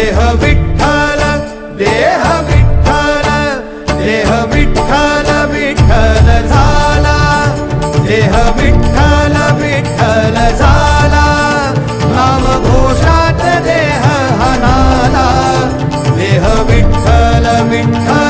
देह विठ्ठल देह विठ्ठल देह विठ्ठल विठ्ठल झाला. देह विठ्ठल विठ्ठल झाला. नामघोषात देह हनाला. देह विठ्ठल विठ्ठल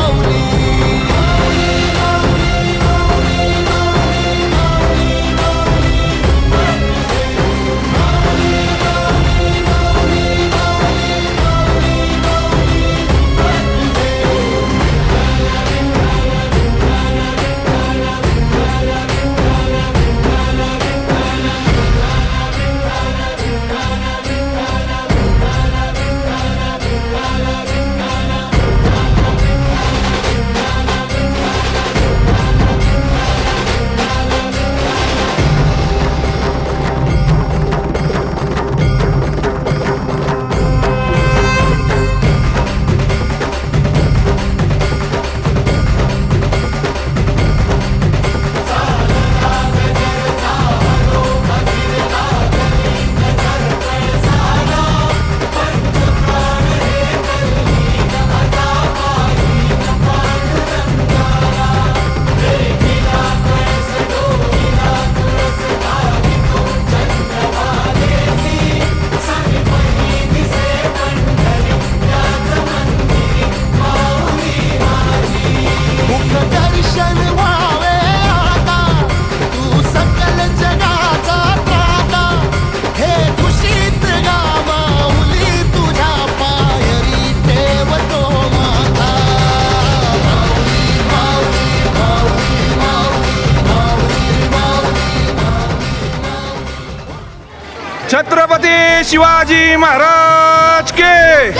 छत्रपती शिवाजी महाराज के।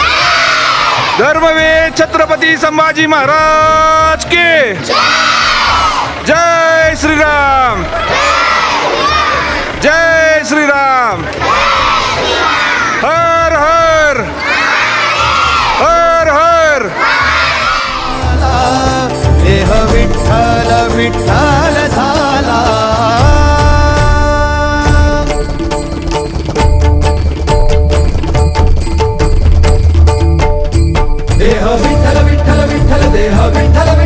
धर्मवीर छत्रपती संभाजी महाराज के। जय श्रीराम। जय श्रीराम। हर हर। हर हर। देह विठ्ठल विठ्ठल। देह